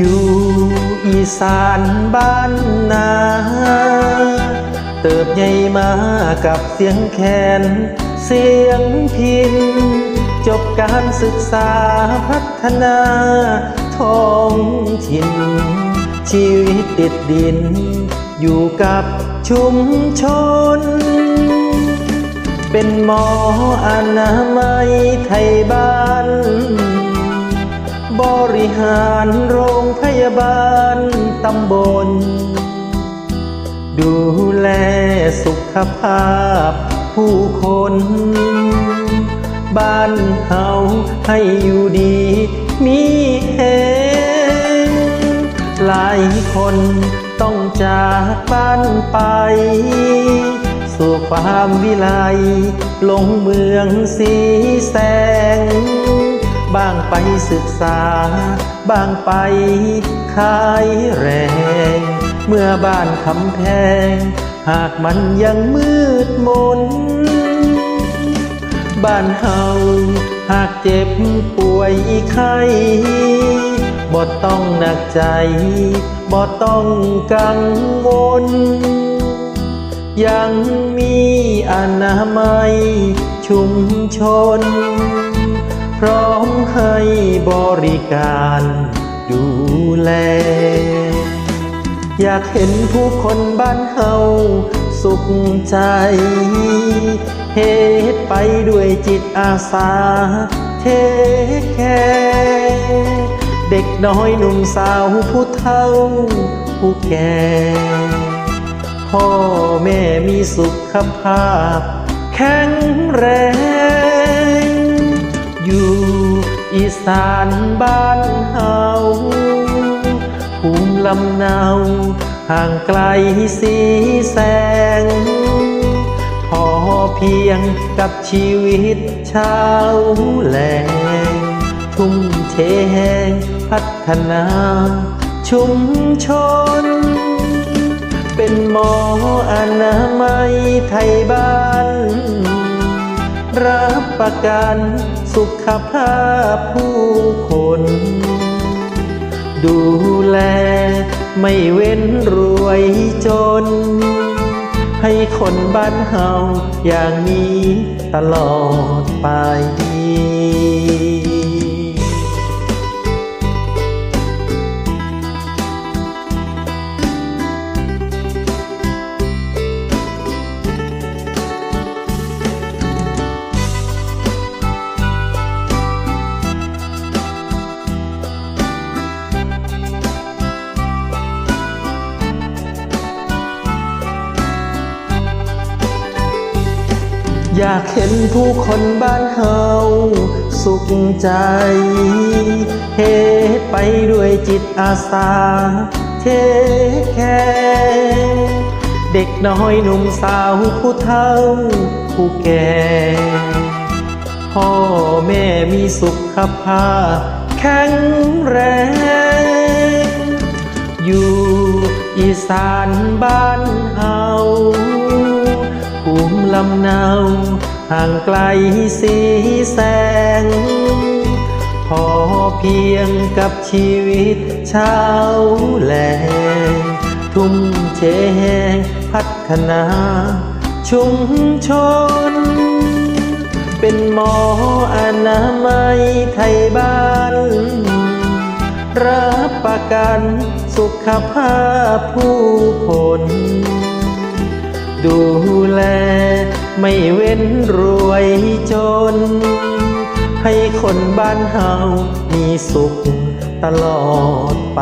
อยู่อีสานบ้านนา เติบใหญ่มากับเสียงแคนเสียงพิน จบการศึกษาพัฒนาท้องถิ่น ชีวิตติดดิน อยู่กับชุมชน เป็นหมออนามัยไทยบ้าน บริหารโรง บ้าลตำบล ดูแลสุขภาพผู้คน บ้านเฮาให้อยู่ดี มีแหงหลายคนต้องจากบ้านไป สู่ความวิไลลงเมืองสีแสง บ้างไปศึกษา บ้างไปขายแรง เมื่อบ้านคำแพง หากมันยังมืดมน บ้านเฮาหากเจ็บป่วยไข้บ่ต้องหนักใจบ่ต้องกังวล ยังมีอนามัยชุมชน พร้อมให้บริการดูแล อยากเห็นผู้คนบ้านเฮาสุขใจเหตุไปด้วยจิตอาสาเทแค่เด็กน้อยหนุ่มสาวผู้เฒ่าผู้แก่ พ่อแม่มีสุขภาพแข็งแรง สานบ้านเฮาภูมิลำเนาห่างไกลสีแสง พอเพียงกับชีวิตชาวแหลงทุ่มเทแห่งพัฒนาชุมชน เป็นหมออนามัยไทยบ้าน รับประกัน สุขภาพผู้คน ดูแลไม่เว้นรวยจน ให้คนบ้านเฮาอย่างนี้ตลอดไป อยากเห็นผู้คนบ้านเฮาสุขใจเหตุไปด้วยจิตอาสา เทแค่เด็กน้อยหนุ่มสาวผู้เฒ่า ผู้แก่ พ่อแม่มีสุขภาพแข็งแรง อยู่อีสานบ้านเฮา ลำเนาห่างไกลสีแสง พอเพียงกับชีวิตชาวแหลงทุ่มเทพัฒนาชุมชน เป็นหมออนามัยไทยบ้าน รับประกันสุขภาพผู้คน ดูแล ไม่เว้นรวยจน ให้คนบ้านเฮามีสุขตลอดไป